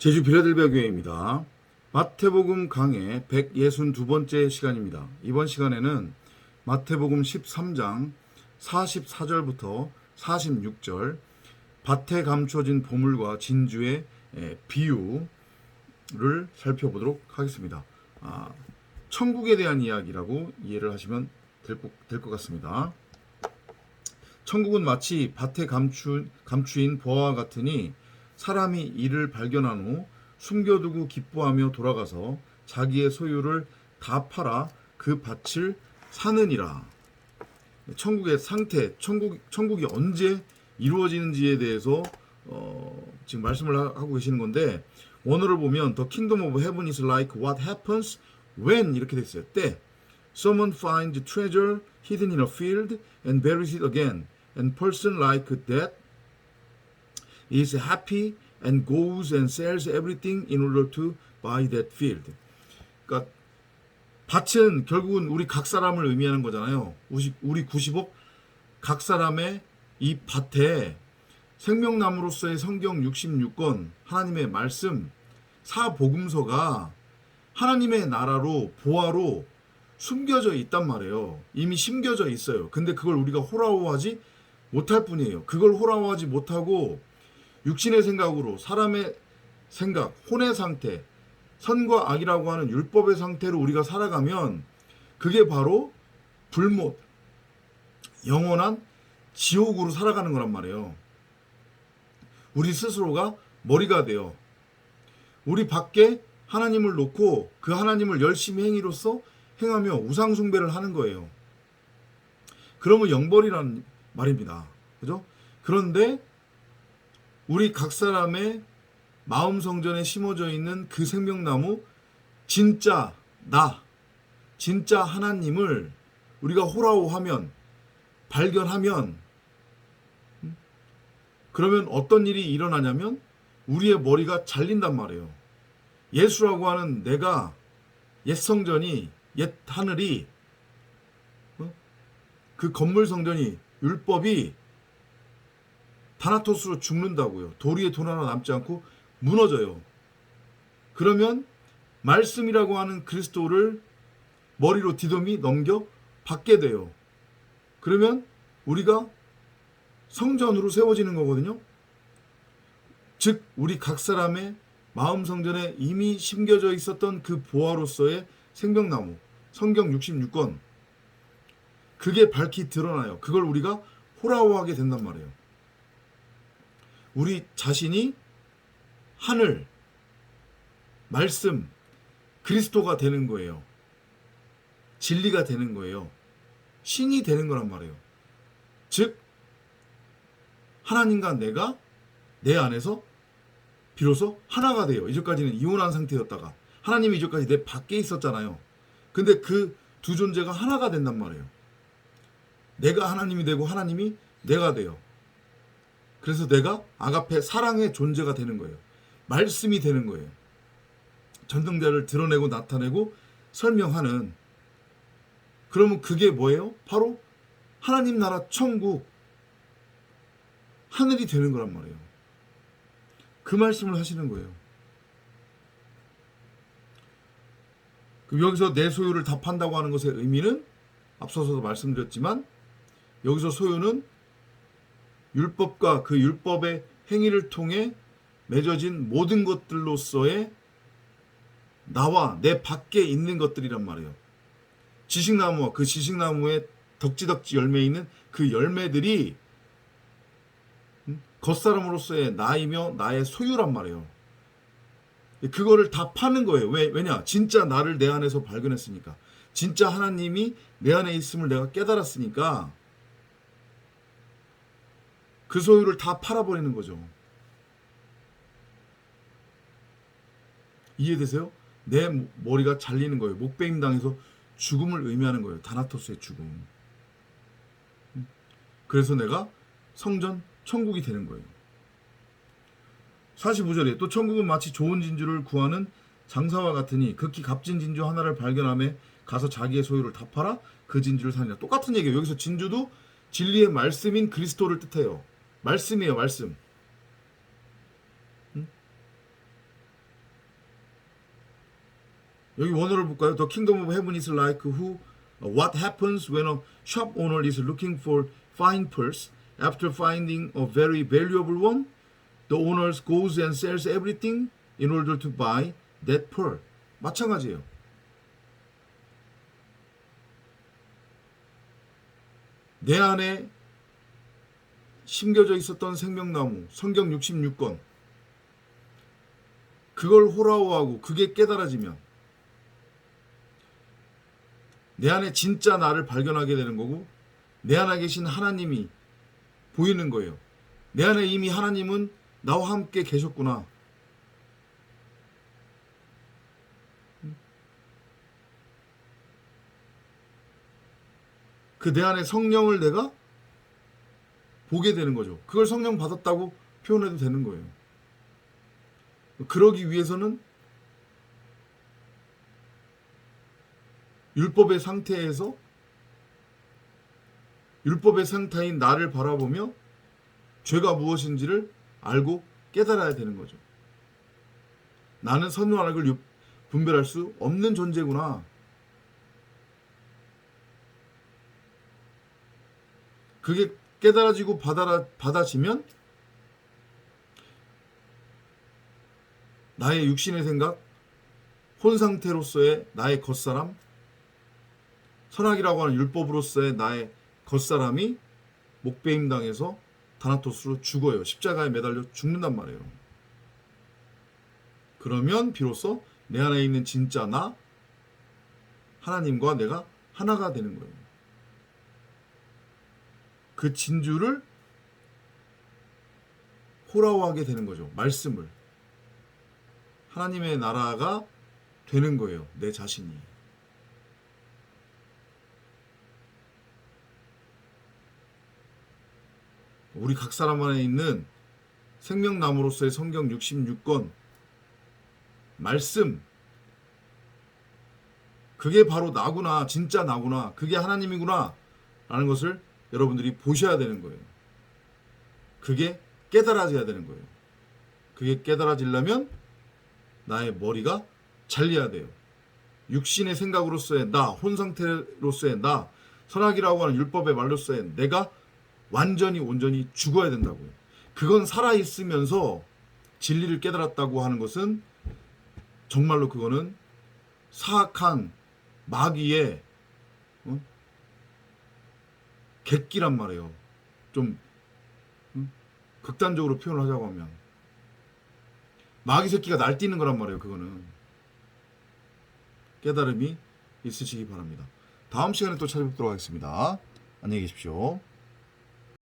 제주 빌라델비아 교회입니다. 마태복음 강의 162번째 시간입니다. 이번 시간에는 마태복음 13장 44절부터 46절 밭에 감춰진 보물과 진주의 에, 비유를 살펴보도록 하겠습니다. 아, 천국에 대한 이야기라고 이해를 하시면 될 것 같습니다. 천국은 마치 밭에 감추, 감추인 보화와 같으니 사람이 이를 발견한 후 숨겨두고 기뻐하며 돌아가서 자기의 소유를 다 팔아 그 밭을 사느니라. 천국의 상태, 천국, 천국이 언제 이루어지는지에 대해서 어, 지금 말씀을 하- 하고 계시는 건데 원어를 보면 The kingdom of heaven is like what happens when 이렇게 돼 있어요. 때. Someone finds treasure hidden in a field and buries it again. And person like that is happy and goes and sells everything in order to buy that field. 그러니까 밭은 결국은 우리 각 사람을 의미하는 거잖아요. 우리 90억 각 사람의 이 밭에 생명나무로서의 성경 66권 하나님의 말씀 사복음서가 하나님의 나라로 보화로 숨겨져 있단 말이에요. 이미 심겨져 있어요. 근데 그걸 우리가 호라호하지 못할 뿐이에요. 그걸 호라호하지 못하고 육신의 생각으로 사람의 생각, 혼의 상태, 선과 악이라고 하는 율법의 상태로 우리가 살아가면 그게 바로 불못, 영원한 지옥으로 살아가는 거란 말이에요. 우리 스스로가 머리가 돼요. 우리 밖에 하나님을 놓고 그 하나님을 열심히 행위로써 행하며 우상숭배를 하는 거예요. 그러면 영벌이란 말입니다. 그죠? 그런데 우리 각 사람의 마음 성전에 심어져 있는 그 생명나무 진짜 나 진짜 하나님을 우리가 호라호하면 발견하면 음? 그러면 어떤 일이 일어나냐면 우리의 머리가 잘린단 말이에요. 예수라고 하는 내가 옛 성전이 옛 하늘이 어? 그 건물 성전이 율법이 다나토스로 죽는다고요. 도리에 돈 하나 남지 않고 무너져요. 그러면 말씀이라고 하는 그리스도를 머리로 디dom이 넘겨 받게 돼요. 그러면 우리가 성전으로 세워지는 거거든요. 즉 우리 각 사람의 마음 성전에 이미 심겨져 있었던 그 보화로서의 생명나무 성경 66권 그게 밝히 드러나요. 그걸 우리가 호라호하게 된단 말이에요. 우리 자신이 하늘, 말씀, 그리스도가 되는 거예요. 진리가 되는 거예요. 신이 되는 거란 말이에요. 즉, 하나님과 내가 내 안에서 비로소 하나가 돼요. 이전까지는 이혼한 상태였다가 하나님이 이전까지 내 밖에 있었잖아요. 근데 그 두 존재가 하나가 된단 말이에요. 내가 하나님이 되고 하나님이 내가 돼요. 그래서 내가 아가페 사랑의 존재가 되는 거예요. 말씀이 되는 거예요. 전등자를 드러내고 나타내고 설명하는 그러면 그게 뭐예요? 바로 하나님 나라 천국 하늘이 되는 거란 말이에요. 그 말씀을 하시는 거예요. 그럼 여기서 내 소유를 다 판다고 하는 것의 의미는 앞서서도 말씀드렸지만 여기서 소유는 율법과 그 율법의 행위를 통해 맺어진 모든 것들로서의 나와 내 밖에 있는 것들이란 말이에요. 지식나무와 그 지식나무에 덕지덕지 열매 있는 그 열매들이 음, 겉사람으로서의 나이며 나의 소유란 말이에요. 그거를 다 파는 거예요. 왜, 왜냐? 진짜 나를 내 안에서 발견했으니까. 진짜 하나님이 내 안에 있음을 내가 깨달았으니까 그 소유를 다 팔아버리는 거죠. 이해되세요? 내 모- 머리가 잘리는 거예요. 목베임 당해서 죽음을 의미하는 거예요. 다나토스의 죽음. 음. 그래서 내가 성전 천국이 되는 거예요. 45절에 또 천국은 마치 좋은 진주를 구하는 장사와 같으니 극히 값진 진주 하나를 발견함에 가서 자기의 소유를 다 팔아 그 진주를 사느냐. 똑같은 얘기예요. 여기서 진주도 진리의 말씀인 그리스도를 뜻해요. 말씀이에요, 말씀. 음? 여기 원어를 볼까요? The kingdom of heaven is like who what happens when a shop owner is looking for fine pearls after finding a very valuable one the owner goes and sells everything in order to buy that pearl 마찬가지예요. 내 안에 심겨져 있었던 생명나무 성경 66권 그걸 호라워하고 그게 깨달아지면 내 안에 진짜 나를 발견하게 되는 거고 내 안에 계신 하나님이 보이는 거예요. 내 안에 이미 하나님은 나와 함께 계셨구나. 그 내 안에 성령을 내가 보게 되는 거죠. 그걸 성령 받았다고 표현해도 되는 거예요. 그러기 위해서는 율법의 상태에서 율법의 상태인 나를 바라보며 죄가 무엇인지를 알고 깨달아야 되는 거죠. 나는 선과 악을 유- 분별할 수 없는 존재구나. 그게 깨달아지고 받아, 받아지면 나의 육신의 생각, 혼 상태로서의 나의 겉사람, 선악이라고 하는 율법으로서의 나의 겉사람이 목배임 당해서 다나토스로 죽어요. 십자가에 매달려 죽는단 말이에요. 그러면 비로소 내 안에 있는 진짜 나 하나님과 내가 하나가 되는 거예요. 그 진주를 호라워하게 되는 거죠. 말씀을. 하나님의 나라가 되는 거예요. 내 자신이. 우리 각 사람 안에 있는 생명나무로서의 성경 66권 말씀 그게 바로 나구나 진짜 나구나 그게 하나님이구나 라는 것을 여러분들이 보셔야 되는 거예요. 그게 깨달아져야 되는 거예요. 그게 깨달아지려면 나의 머리가 잘려야 돼요. 육신의 생각으로서의 나 혼 상태로서의 나 선악이라고 하는 율법의 말로서의 내가 완전히 온전히 죽어야 된다고요. 그건 살아 있으면서 진리를 깨달았다고 하는 것은 정말로 그거는 사악한 마귀의 어? 객기란 말이에요. 좀 음? 극단적으로 표현을 하자고 하면 마귀 새끼가 날뛰는 거란 말이에요. 그거는 깨달음이 있으시기 바랍니다. 다음 시간에 또 찾아뵙도록 하겠습니다. 안녕히 계십시오.